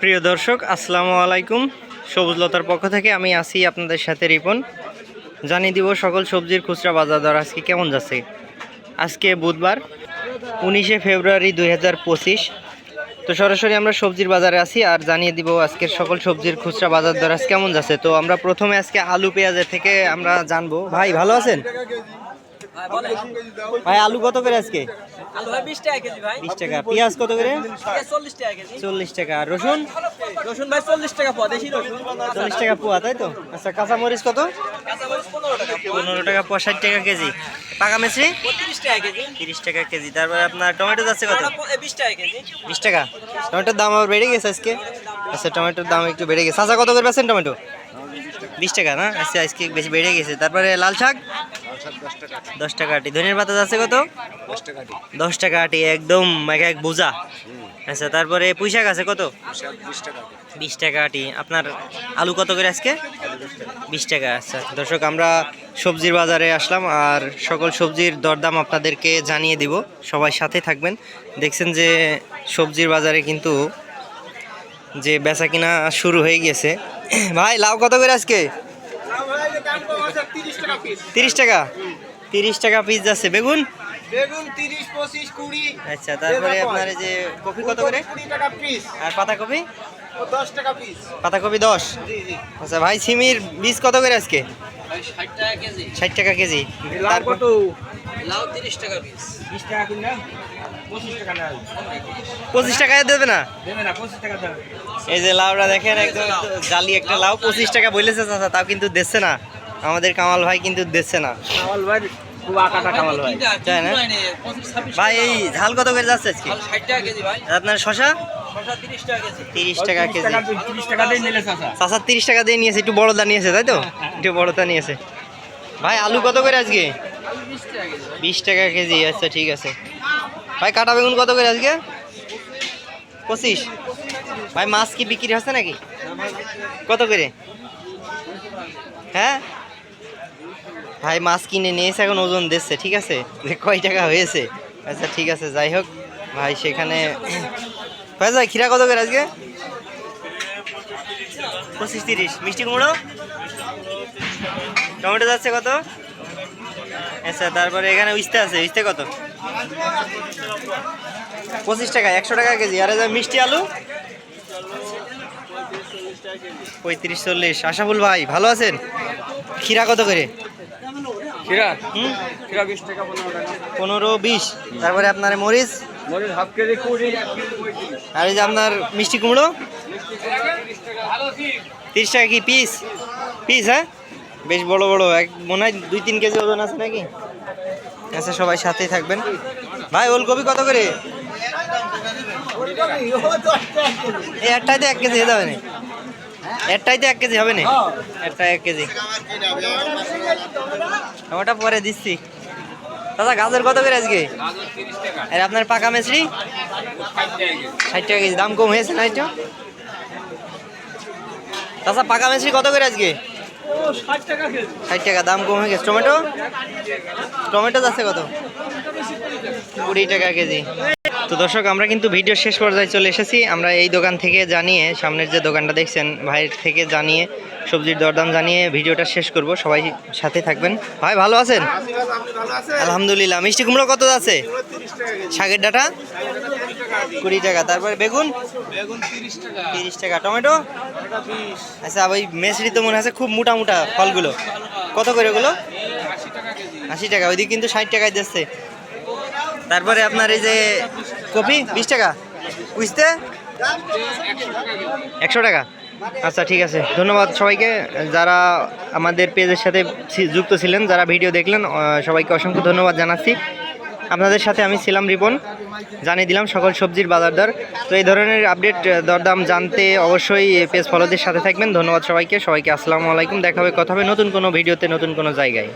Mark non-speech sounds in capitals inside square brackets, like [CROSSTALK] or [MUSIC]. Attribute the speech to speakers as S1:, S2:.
S1: প্রিয় দর্শক, আসসালামু আলাইকুম। সবুজলতার পক্ষ থেকে আমি আসি আপনাদের সাথে রিপন। জানিয়ে দিব সকল সবজির খুচরা বাজার দর আজকে কেমন যাচ্ছে? আজকে বুধবার, উনিশে ফেব্রুয়ারি দু হাজার পঁচিশ। তো সরাসরি আমরা সবজির বাজারে আছি আর জানিয়ে দিব আজকের সকল সবজির খুচরা বাজার দর আজ কেমন যাচ্ছে। তো আমরা প্রথমে আজকে আলু পেঁয়াজের থেকে আমরা জানব। ভাই, ভালো আছেন? ভাই আলু কত করে আজকে?
S2: আলু ভাই টাকা কেজি ভাই।
S1: বিশ টাকা। পেঁয়াজ কত করে?
S2: চল্লিশ টাকা কেজি।
S1: টাকা। রসুন?
S2: রসুন ভাই চল্লিশ টাকা পাওয়া দেশি রসুন।
S1: চল্লিশ টাকা পোয়া তাই তো? আচ্ছা কাঁচামরিচ কত?
S2: কাঁচামরিচ পনেরো টাকা
S1: পনেরো টাকা পোয়া ষাট টাকা কেজি। পাকা মেশরি?
S2: পঁয়ত্রিশ টাকা কেজি।
S1: তিরিশ টাকা কেজি। তারপরে আপনার টমেটো যাচ্ছে কত?
S2: বিশ টাকা কেজি।
S1: বিশ টাকা। টমেটোর দাম আবার বেড়ে গেছে আজকে। আচ্ছা টমেটোর দাম একটু বেড়ে গেছে। আচ্ছা কত করে পাচ্ছেন টমেটো? বিশ টাকা না? আচ্ছা আজকে বেশি বেড়ে গেছে। তারপরে লাল শাক? দশ টাকা আটি ধনিয়ার পাতা যাচ্ছে কত? দশ টাকা আটি একদম এক এক বোঝা। আচ্ছা তারপরে পুঁই শাক আছে কত? বিশ টাকা আটি আপনার আলু কত করে আজকে? বিশ টাকা আচ্ছা। দর্শক, আমরা সবজির বাজারে আসলাম আর সকল সবজির দরদাম আপনাদেরকে জানিয়ে দিব। সবাই সাথে থাকবেন। দেখছেন যে সবজির বাজারে কিন্তু যে বেচা কিনা শুরু হয়ে গেছে। ভাই, লাউ কত করে আজকে? তিরিশ টাকা? তিরিশ টাকা পিস যাচ্ছে। বেগুন?
S3: বেগুন তিরিশ পঁচিশ কুড়ি।
S1: আচ্ছা তারপরে আপনার এই যে কপি কত করে?
S3: কুড়ি টাকা পিস
S1: আর পাতাকপি?
S3: ও দশ টাকা পিস
S1: পাতাকপি দশ?
S3: জি জি।
S1: আচ্ছা ভাই সিমির বীজ কত করে আজকে?
S2: ষাট টাকা কেজি।
S1: ষাট টাকা কেজি।
S3: লাউ কত?
S2: লাউ তিরিশ টাকা পিস
S3: বিশ টাকা কিনা পঁচিশ টাকা না
S1: পঁচিশ টাকায় দেবে না?
S3: দেবে না পঁচিশ টাকা দেবে।
S1: এই যে লাউটা দেখেন একদম জালি একটা লাউ। পঁচিশ টাকা বলেছে চাচা তাও কিন্তু দিচ্ছে না। আমাদের কামাল ভাই কিন্তু দিচ্ছে না।
S3: কামাল ভাই খুব আকাটা কামাল ভাই।
S1: তাই না? ভাই এই ঝাল কত করে যাচ্ছে আজকে?
S2: ষাট টাকা কেজি ভাই।
S1: আর আপনার শশা?
S2: তিরিশ টাকা কেজি।
S1: তিরিশ
S3: তিরিশ টাকা দিয়ে নিলে চাচা
S1: চাচা তিরিশ টাকা দিয়ে নিয়েছে একটু বড়দা নিয়েছে তাই তো? একটু বড়দা নিয়েছে। ভাই আলু কত করে আজকে?
S2: বিশ টাকা কেজি
S1: বিশ টাকা কেজি আচ্ছা ঠিক আছে। ভাই কাটা বেগুন কত করে আজকে? পঁচিশ। ভাই মাছ কি বিক্রি হচ্ছে নাকি? কত করে? হ্যাঁ? ভাই মাছ কিনে নিয়েছে এখন ওজন দিচ্ছে, ঠিক আছে? যে কয় টাকা হয়েছে? আচ্ছা ঠিক আছে, যাই হোক। ভাই, সেখানে [CLEARS THROAT] ভাই, যাই খিরা কত করে আজকে? পঁচিশ তিরিশ। মিষ্টি কুমড়ো? টমেটো যাচ্ছে কত? আচ্ছা তারপরে এখানে উইস্তে আছে উইস্তে কত? পঁচিশ টাকা, একশো টাকা কেজি। আর মিষ্টি আলু? পঁয়ত্রিশ, চল্লিশ। আশাফুল ভাই, ভালো আছেন? খিরা কত করে
S3: খিরা
S1: হুম
S3: খিরা বিশ টাকা পনেরো
S1: বিশ। তারপরে আপনার মরিচ?
S3: হাফ কেজি
S1: আর এই যে আপনার মিষ্টি কুমড়ো? তিরিশ টাকা কি পিস? পিস হ্যাঁ? বেশ বড় বড়। এক মনে হয় দুই তিন কেজি ওজন আছে নাকি? আচ্ছা সবাই সাথেই থাকবেন। ভাই ওলকপি কত করে? এই একটাইতে এক কেজি হয়ে যাবে না একটাইতে এক কেজি হবে না? একটা এক কেজি। ওটা পরে দিচ্ছি। দাদা গাজর কত করে আজকে? আর আপনার পাকা মেসরি ষাট টাকা কেজি। দাম কম হয়েছে না এটা তাছাড়া পাকা মেসরি কত করে আজকে?
S3: ষাট টাকা কেজি।
S1: ষাট টাকা দাম কম হয়ে গেছে। টমেটো? টমেটো যাচ্ছে কত? কুড়ি টাকা কেজি। তো দর্শক, আমরা কিন্তু ভিডিও শেষ পর্যায়ে চলে এসেছি। আমরা এই দোকান থেকে জানিয়ে, সামনের যে দোকানটা দেখছেন, ভাইয়ের থেকে জানিয়ে, সবজির দরদাম জানিয়ে ভিডিওটা শেষ করব। সবাই সাথে থাকবেন। ভাই, ভালো আছেন? আলহামদুলিল্লাহ। মিষ্টি কুমড়ো কত আছে? শাকের ডাটা? কুড়ি টাকা। তারপরে বেগুন?
S3: তিরিশ টাকা।
S1: টমেটো? আচ্ছা ওই মেসরি তো মনে আছে, খুব মোটা মোটা ফলগুলো। কত করে ওগুলো?
S3: আশি টাকা
S1: ওইদিকে কিন্তু ষাট টাকায় দিচ্ছে। তারপরে আপনার এই যে কপি, বিশ টাকা। বুঝতে? একশো টাকা। আচ্ছা ঠিক আছে। ধন্যবাদ সবাইকে। যারা আমাদের পেজের সাথে যুক্ত ছিলেন, যারা ভিডিও দেখলেন সবাইকে অসংখ্য ধন্যবাদ জানাচ্ছি। আপনাদের সাথে আমি ছিলাম রিপন। জানিয়ে দিলাম সকল সবজির বাজার দর তো এই ধরনের আপডেট দরদাম জানতে অবশ্যই পেজ ফলোদের সাথে থাকবেন। ধন্যবাদ সবাইকে। সবাইকে আসসালামু আলাইকুম। দেখা হবে, কথা হবে নতুন কোনো ভিডিওতে, নতুন কোনো জায়গায়।